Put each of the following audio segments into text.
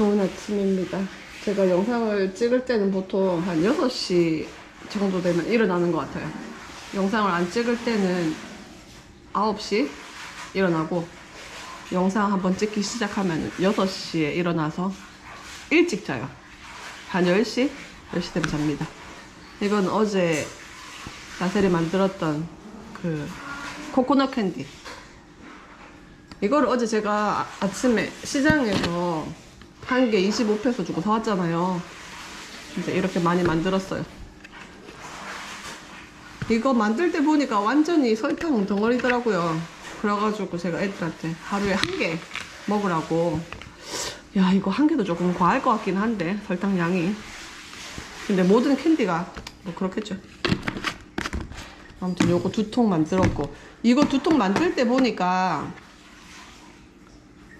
좋은 아침입니다. 제가 영상을 찍을 때는 보통 한 6시 정도 되면 일어나는 것 같아요. 영상을 안 찍을 때는 9시 일어나고 영상 한번 찍기 시작하면 6시에 일어나서 일찍 자요. 한 10시? 10시 되면 잡니다. 이건 어제 나셀이 만들었던 그 코코넛 캔디. 이거를 어제 제가 아- 아침에 시장에서 한 개 25페소 주고 사왔잖아요. 이제 이렇게 많이 만들었어요. 이거 만들 때 보니까 완전히 설탕 덩어리더라고요. 그래가지고 제가 애들한테 하루에 한 개 먹으라고. 야, 이거 한 개도 조금 과할 것 같긴 한데, 설탕 양이. 근데 모든 캔디가 뭐 그렇겠죠. 아무튼 요거 두 통 만들었고. 이거 두 통 만들 때 보니까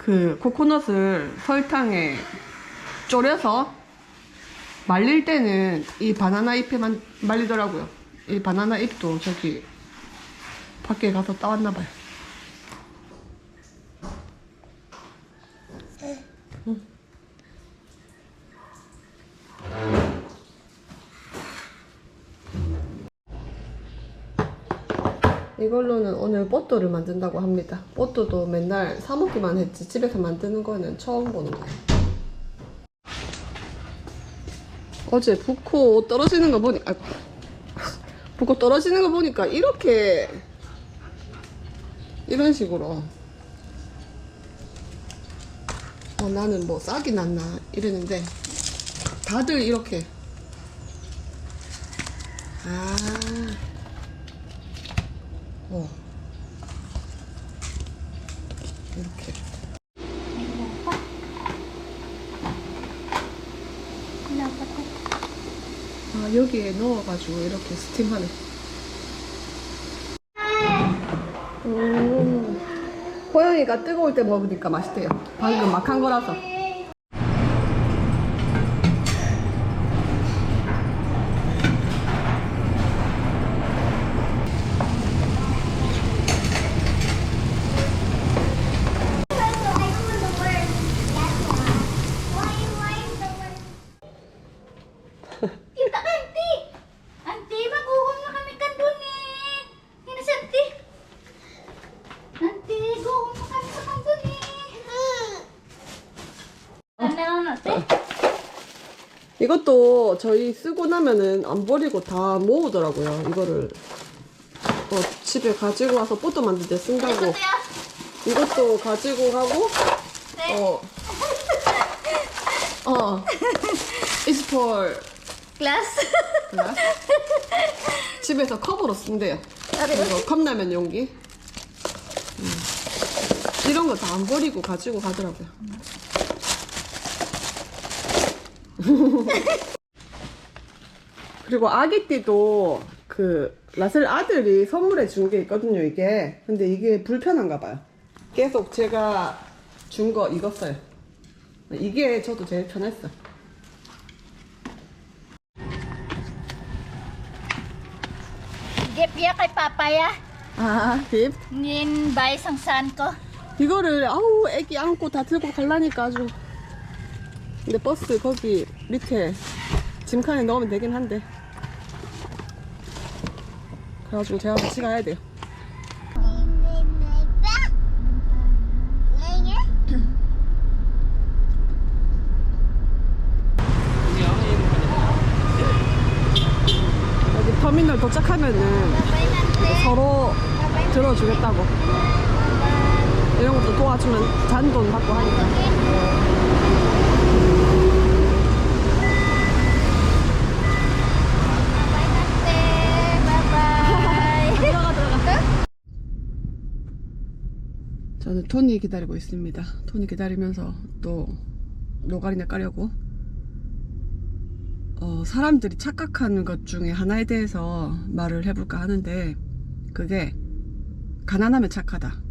그 코코넛을 설탕에 졸여서 말릴 때는 이 바나나 잎에만 말리더라고요. 이 바나나 잎도 저기 밖에 가서 따왔나 봐요. 이걸로는 오늘 뽀또를 만든다고 합니다. 뽀또도 맨날 사 먹기만 했지 집에서 만드는 거는 처음 보는 거예요. 어제 부코 떨어지는 거 보니, 아, 부코 떨어지는 거 보니까 이렇게 이런 식으로 어, 나는 뭐 싹이 났나 이랬는데 다들 이렇게 아. 어. 이렇게. 아, 여기에 넣어가지고 이렇게 스팀하네. 음. 호영이가 뜨거울 때 먹으니까 맛있대요. 방금 막 한 거라서. Ate? 이것도 저희 쓰고 나면은 안 버리고 다 모으더라고요. 이거를 어, 집에 가지고 와서 뽀또 만들 때 쓴다고. 이것도 가지고 가고 어. 어. It's for Class? glass. 집에서 컵으로 쓴대요. 이거 컵라면 용기. 음. 이런 거 다 안 버리고 가지고 가더라고요. 그리고 아기 띠도 그 라셀 아들이 선물해 준 게 있거든요, 이게. 근데 이게 불편한가 봐요. 계속 제가 준거 써요. 이게 저도 제일 편했어. Gip ya kay. 아, 립? Nin bay sang san ko. 이거를 아우 애기 안고 다 들고 갈라니까 아주 근데 버스 거기 밑에 짐칸에 넣으면 되긴 한데. 그래가지고 제가 같이 가야 돼요. 여기 터미널 도착하면은 서로 들어주겠다고. 이런 것도 도와주면 잔돈 받고 하니까 Bye-bye! 들어가 들어가 저는 토니 기다리고 있습니다. 토니 기다리면서 또 노가리나 까려고. 어, 사람들이 착각하는 것 중에 하나에 대해서 말을 해볼까 하는데 그게 가난하면 착하다.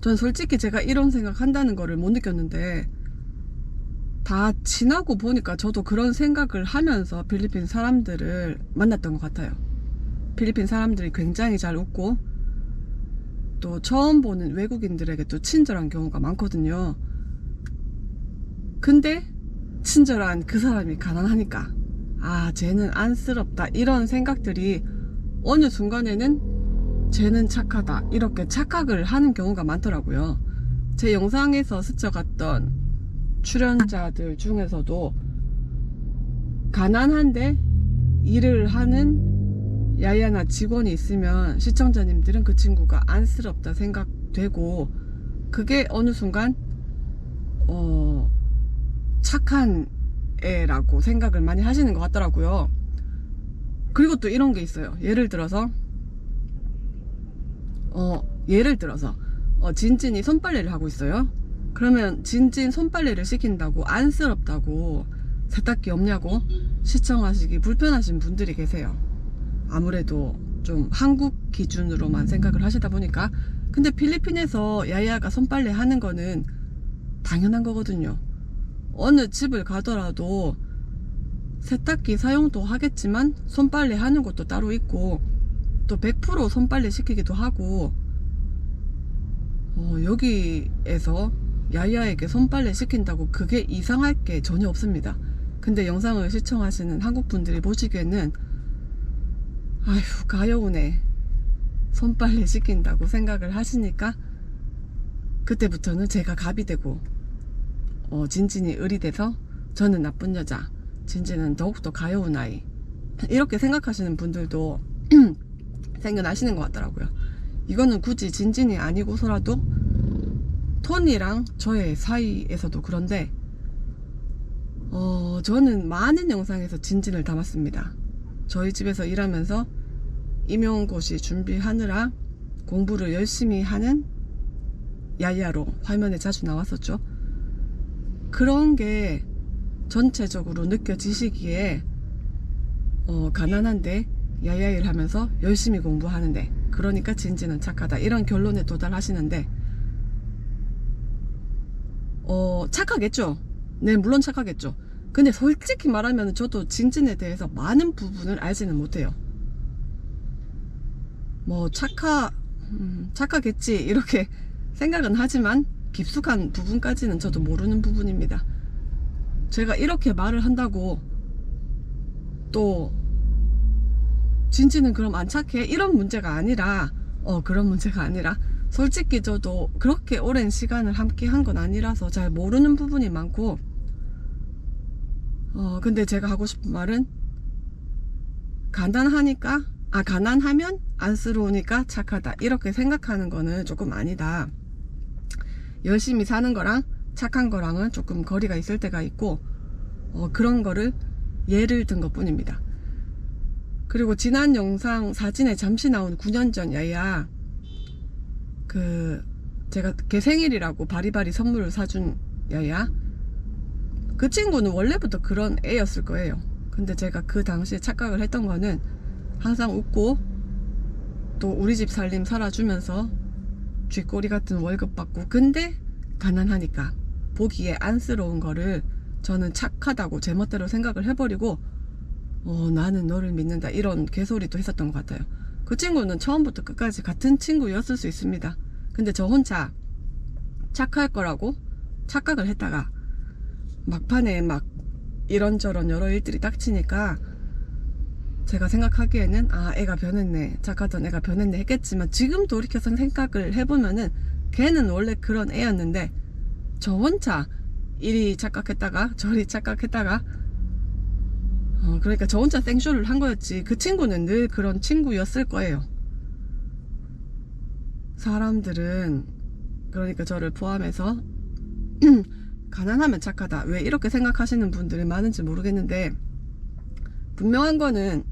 전 솔직히 제가 이런 생각 한다는 거를 못 느꼈는데 다 지나고 보니까 저도 그런 생각을 하면서 필리핀 사람들을 만났던 것 같아요. 필리핀 사람들이 굉장히 잘 웃고 또 처음 보는 외국인들에게 또 친절한 경우가 많거든요. 근데 친절한 그 사람이 가난하니까 아 쟤는 안쓰럽다 이런 생각들이 어느 순간에는 쟤는 착하다 이렇게 착각을 하는 경우가 많더라고요 제 영상에서 스쳐갔던 출연자들 중에서도 가난한데 일을 하는 야야나 직원이 있으면 시청자님들은 그 친구가 안쓰럽다 생각되고 그게 어느 순간 어 착한 애라고 생각을 많이 하시는 것 같더라고요. 그리고 또 이런 게 있어요. 예를 들어서 어 예를 들어서 어, 진진이 손빨래를 하고 있어요. 그러면 진진 손빨래를 시킨다고 안쓰럽다고 세탁기 없냐고 시청하시기 불편하신 분들이 계세요. 아무래도 좀 한국 기준으로만 생각을 하시다 보니까 근데 필리핀에서 야야가 손빨래 하는 거는 당연한 거거든요. 어느 집을 가더라도 세탁기 사용도 하겠지만 손빨래 하는 것도 따로 있고 또 100% 손빨래 시키기도 하고 어, 여기에서 야야에게 손빨래 시킨다고 그게 이상할 게 전혀 없습니다. 근데 영상을 시청하시는 한국 분들이 보시기에는 아휴 가여우네. 손빨래 시킨다고 생각을 하시니까 그때부터는 제가 갑이 되고 어, 진진이 을이 돼서 저는 나쁜 여자 진진은 더욱더 가여운 아이. 이렇게 생각하시는 분들도 생겨나시는 것 같더라고요. 이거는 굳이 진진이 아니고서라도 토니랑 저의 사이에서도 그런데 어, 저는 많은 영상에서 진진을 담았습니다. 저희 집에서 일하면서 임용고시 준비하느라 공부를 열심히 하는 야야로 화면에 자주 나왔었죠. 그런 게 전체적으로 느껴지시기에 어, 가난한데 야야일 하면서 열심히 공부하는데 그러니까 진진은 착하다 이런 결론에 도달하시는데 어 착하겠죠 네 물론 착하겠죠 근데 솔직히 말하면 저도 진진에 대해서 많은 부분을 알지는 못해요 뭐 착하 음, 착하겠지 이렇게 생각은 하지만 깊숙한 부분까지는 저도 모르는 부분입니다 제가 이렇게 말을 한다고 또 진지는 그럼 안 착해? 이런 문제가 아니라 어 그런 문제가 아니라 솔직히 저도 그렇게 오랜 시간을 함께 한 건 아니라서 잘 모르는 부분이 많고 어 근데 제가 하고 싶은 말은 가난하니까 아 가난하면 안쓰러우니까 착하다. 이렇게 생각하는 거는 조금 아니다. 열심히 사는 거랑 착한 거랑은 조금 거리가 있을 때가 있고 어, 그런 거를 예를 든 것 뿐입니다. 그리고 지난 영상 사진에 잠시 나온 9년 전 야야 그 제가 걔 생일이라고 바리바리 선물을 사준 야야 그 친구는 원래부터 그런 애였을 거예요. 근데 제가 그 당시에 착각을 했던 거는 항상 웃고 또 우리 집 살림 살아주면서 쥐꼬리 같은 월급 받고 근데 가난하니까 보기에 안쓰러운 거를 저는 착하다고 제멋대로 생각을 해버리고 어, 나는 너를 믿는다 이런 개소리도 했었던 것 같아요. 그 친구는 처음부터 끝까지 같은 친구였을 수 있습니다. 근데 저 혼자 착할 거라고 착각을 했다가 막판에 막 이런저런 여러 일들이 닥치니까 제가 생각하기에는 아 애가 변했네. 착하던 애가 변했네 했겠지만 지금 돌이켜서 생각을 해보면은 걔는 원래 그런 애였는데 저 혼자 이리 착각했다가 저리 착각했다가 어, 그러니까 저 혼자 생쇼를 한 거였지. 그 친구는 늘 그런 친구였을 거예요. 사람들은 그러니까 저를 포함해서 가난하면 착하다. 왜 이렇게 생각하시는 분들이 많은지 모르겠는데 분명한 거는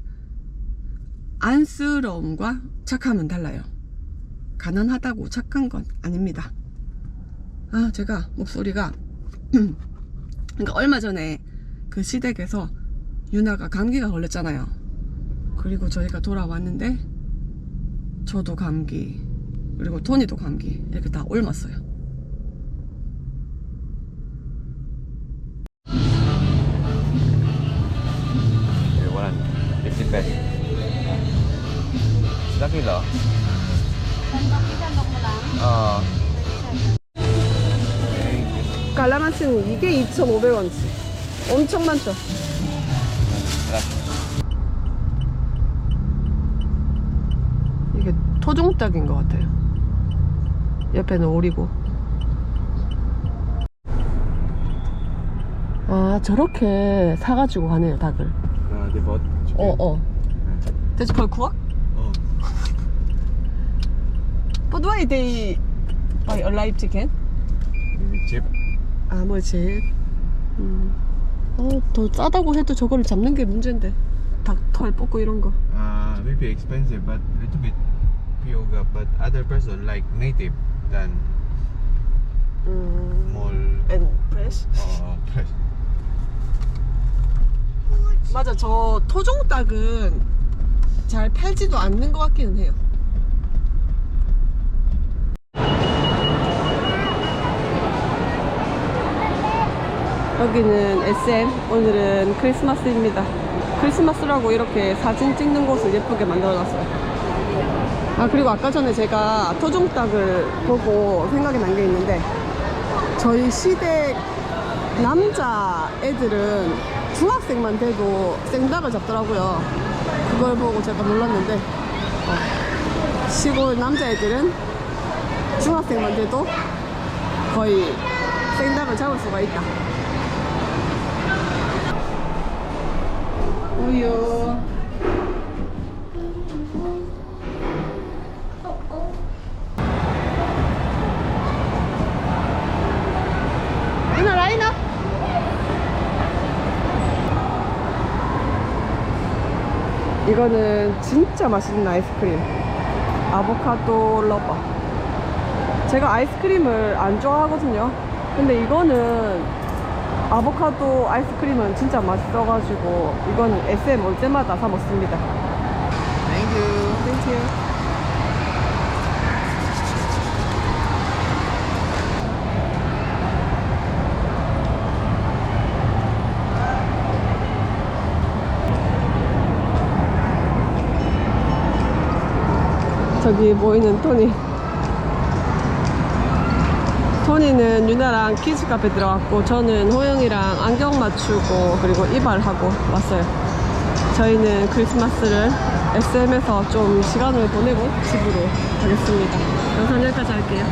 안쓰러움과 착함은 달라요. 가난하다고 착한 건 아닙니다. 아 제가 목소리가 그러니까 얼마 전에 그 시댁에서 유나가 감기가 걸렸잖아요. 그리고 저희가 돌아왔는데 저도 감기 그리고 토니도 감기 이렇게 다 옮았어요 50 pesos. Ilang kilo? 어. 갈라마치는 이게 2,500원치 엄청 많죠? 이게 토종닭인 것 같아요. 옆에는 오리고. 아, 저렇게 사가지고 가네요, 닭을. They bought chicken. 어, 어. That's called kuak? Oh. But why they buy a live chicken? Maybe cheap. 아, 뭐지? 음. 어, 더 싸다고 해도 저거를 잡는 게 문제인데. 닭털 뽑고 이런 거. Uh, maybe expensive, but a little bit yoga. But other person like native than 음. more And fresh? uh, fresh. 맞아, 저 토종 닭은 잘 팔지도 않는 것 같기는 해요. 여기는 SM, 오늘은 크리스마스입니다. 크리스마스라고 이렇게 사진 찍는 곳을 예쁘게 만들어놨어요. 아, 그리고 아까 전에 제가 토종 닭을 보고 생각이 난 게 있는데, 저희 시댁 남자 애들은 중학생만 돼도 생닭을 잡더라고요. 그걸 보고 제가 놀랐는데 어, 시골 남자 애들은 중학생만 돼도 거의 생닭을 잡을 수가 있다. 우유. 이거는 진짜 맛있는 아이스크림. 아보카도 러버. 제가 아이스크림을 안 좋아하거든요. 근데 이거는 아보카도 아이스크림은 진짜 맛있어가지고 이거는 SM 올 때마다 사 먹습니다. Thank you. 저기 보이는 토니. 토니는 유나랑 키즈 카페 들어갔고 저는 호영이랑 안경 맞추고 그리고 이발하고 왔어요. 저희는 크리스마스를 SM에서 좀 시간을 보내고 집으로 가겠습니다. 영상 여기까지 할게요.